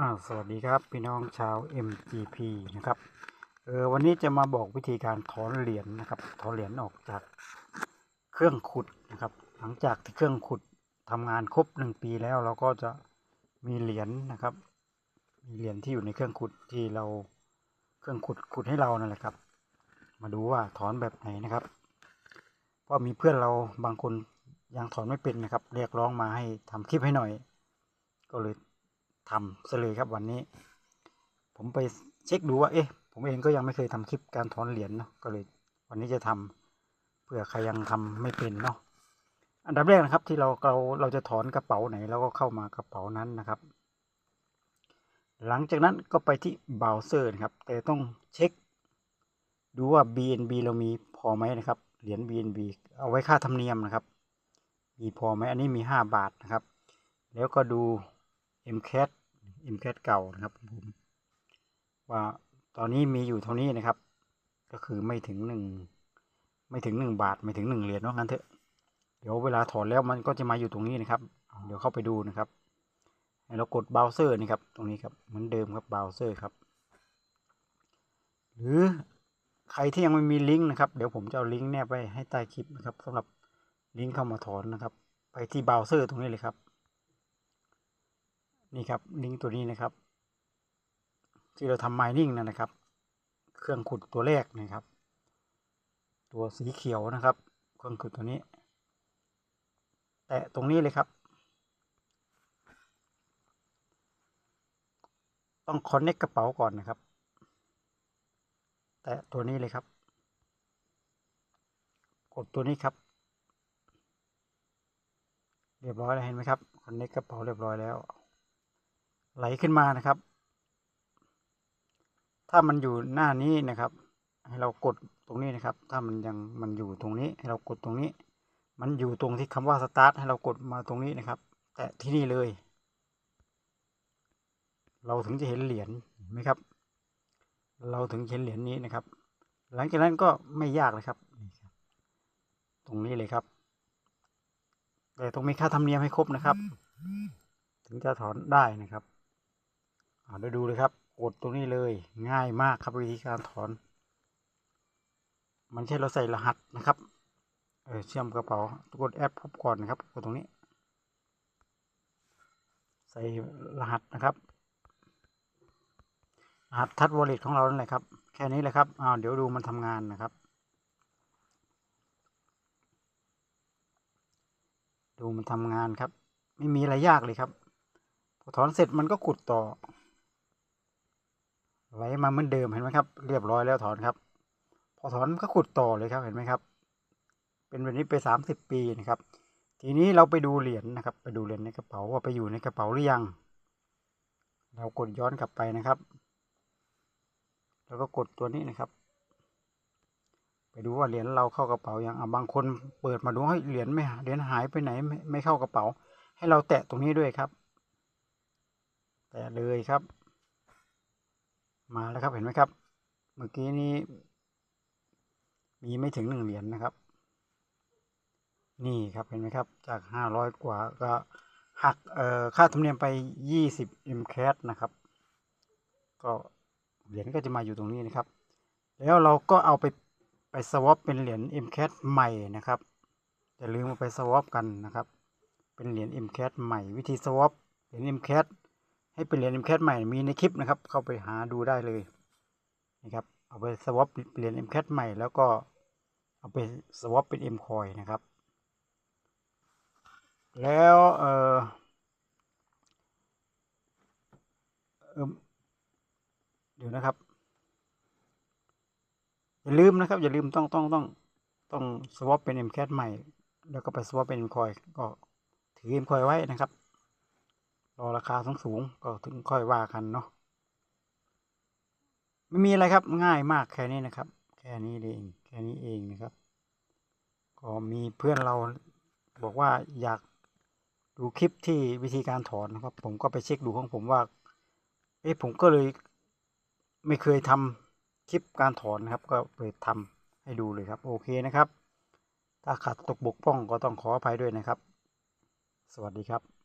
อ่าสวัสดีครับพี่น้องชาว MGP นะครับเออวันนี้จะมาบอกวิธีการถอนเหรียญนะครับถอนเหรียญออกจากเครื่องขุดนะครับ หลังจากที่เครื่องขุดทำงานครบหนึ่งปีแล้วเราก็จะมีเหรียญนะครับ มีเหรียญที่อยู่ในเครื่องขุดที่เราเครื่องขุดขุดให้เรานั่นแหละครับ มาดูว่าถอนแบบไหนนะครับเพราะมีเพื่อนเราบางคนยังถอนไม่เป็นนะครับ เรียกร้องมาให้ทำคลิปให้หน่อย ก็เลย ทำซะเลยครับวันนี้ ผมไปเช็คดูว่า เอ๊ะ ผมเองก็ยังไม่เคยทำคลิปการถอนเหรียญเนาะก็เลย วันนี้จะทำเผื่อใครยังทำไม่เป็นเนาะอันดับแรกนะครับ ที่เราเราเราจะถอนกระเป๋าไหนเราก็เข้ามากระเป๋านั้นนะครับ หลังจากนั้นก็ไปที่เบราว์เซอร์นะครับ แต่ต้องเช็ค ดูว่า BNB เรามีพอไหมนะครับเหรียญ BNB เอาไว้ค่าธรรมเนียมนะครับ มีพอไหมอันนี้มีห้าบาทนะครับ แล้วก็ดู MCAT MCAT เก่านะครับผมว่าตอนนี้มีอยู่เท่านี้นะครับ ก็คือไม่ถึงหนึ่งไม่ถึงหนึ่งบาทไม่ถึงหนึ่งเหรียญว่างั้นเถอะเดี๋ยวเวลาถอนแล้วมันก็จะมาอยู่ตรงนี้นะครับ เดี๋ยวเข้าไปดูนะครับให้เรากดเบราว์เซอร์นี่ครับตรงนี้ครับเหมือนเดิมครับเบราว์เซอร์ครับ หรือใครที่ยังไม่มีลิงก์นะครับ เดี๋ยวผมจะเอาลิงก์แนบไว้ให้ใต้คลิปนะครับสำหรับลิงก์เข้ามาถอนนะครับ ไปที่เบราว์เซอร์ตรงนี้เลยครับ นี่ครับลิงก์ตัวนี้นะครับ ที่เราทำ mining นั่นนะครับ เครื่องขุดตัวแรกนะครับ ตัวสีเขียวนะครับ เครื่องขุดตัวนี้ แตะตรงนี้เลยครับ ต้อง connect กระเป๋าก่อนนะครับ แตะตัวนี้เลยครับ กดตัวนี้ครับเรียบร้อยแล้วเห็นไหมครับ connect กระเป๋าเรียบร้อยแล้ว ไหลขึ้นมานะครับ ถ้ามันอยู่หน้านี้นะครับ ให้เรากดตรงนี้นะครับ ถ้ามันยังมันอยู่ตรงนี้ ให้เรากดตรงนี้ มันอยู่ตรงที่คำว่าสตาร์ทให้เรากดมาตรงนี้นะครับ แต่ที่นี่เลย เราถึงจะเห็นเหรียญเห็นไหมครับ เราถึงเห็นเหรียญนี้นะครับ หลังจากนั้นก็ไม่ยากเลยครับนี่ครับตรงนี้เลยครับ แต่ต้องมีค่าธรรมเนียมให้ครบนะครับ ถึงจะถอนได้นะครับ เดี๋ยวดูเลยครับ กดตรงนี้เลยง่ายมากครับวิธีการถอน มันใช่เราใส่รหัสนะครับเออเชื่อมกระเป๋ากดแอปพบก่อนนะครับกดตรงนี้ ใส่รหัสนะครับรหัสทัดวอลเล็ตของเรานั่นแหละครับ แค่นี้แหละครับอ้าวเดี๋ยวดูมันทำงานนะครับ ดูมันทำงานครับ ไม่มีอะไรยากเลยครับพอถอนเสร็จมันก็ขุดต่อ ไหลมาเหมือนเดิมเห็นไหมครับ เรียบร้อยแล้วถอนครับ พอถอนก็ขุดต่อเลยครับเห็นไหมครับ เป็นแบบนี้ไปสามสิบปีนะครับ ทีนี้เราไปดูเหรียญนะครับ ไปดูเหรียญในกระเป๋าว่าไปอยู่ในกระเป๋าหรือยัง เรากดย้อนกลับไปนะครับ แล้วก็กดตัวนี้นะครับ ไปดูว่าเหรียญเราเข้ากระเป๋ายังอะบางคนเปิดมาดูให้เหรียญไม่เหรียญหายไปไหนไม่ไม่เข้ากระเป๋า ให้เราแตะตรงนี้ด้วยครับ แตะเลยครับ มาแล้วครับเห็นไหมครับ เมื่อกี้นี้ มีไม่ถึงหนึ่งเหรียญนะครับ นี่ครับเห็นไหมครับ จากห้าร้อยกว่าก็หักเอ่อค่าธรรมเนียมไปยี่สิบ m c a t นะครับ ก็เหรียญก็จะมาอยู่ตรงนี้นะครับ แล้วเราก็เอาไปไปสวอปเป็นเหรียญ m c a t ใหม่นะครับอย่าลืมเอาไปสวอปกันนะครับ เป็นเหรียญ m c a t ใหม่วิธีสวอปเหรียญ m c a t ให้เป็นเหรียญ m c a t ใหม่มีในคลิปนะครับ เข้าไปหาดูได้เลยนะครับเอาไปสวอปเหรียญ m c a t ใหม่แล้วก็เอาไปสวอปเป็น m coin นะครับ แล้วเออเอเดี๋ยวนะครับ อย่าลืมนะครับ อย่าลืมต้องต้องต้องต้องสวอปเป็น m c a t ใหม่ แล้วก็ไปสวอปเป็น m coin ก็ถือ m coin ไว้นะครับ รอราคาสูงสูงก็ถึงค่อยว่ากันเนาะไม่มีอะไรครับง่ายมากแค่นี้นะครับ แค่นี้เองแค่นี้เองนะครับ ก็มีเพื่อนเราบอกว่าอยากดูคลิปที่วิธีการถอนนะครับ ผมก็ไปเช็คดูของผมว่า เอ๊ะผมก็เลยไม่เคยทำคลิปการถอนนะครับ ก็เปิดทำให้ดูเลยครับ โอเคนะครับ ถ้าขาดตกบกพร่องก็ต้องขออภัยด้วยนะครับ สวัสดีครับ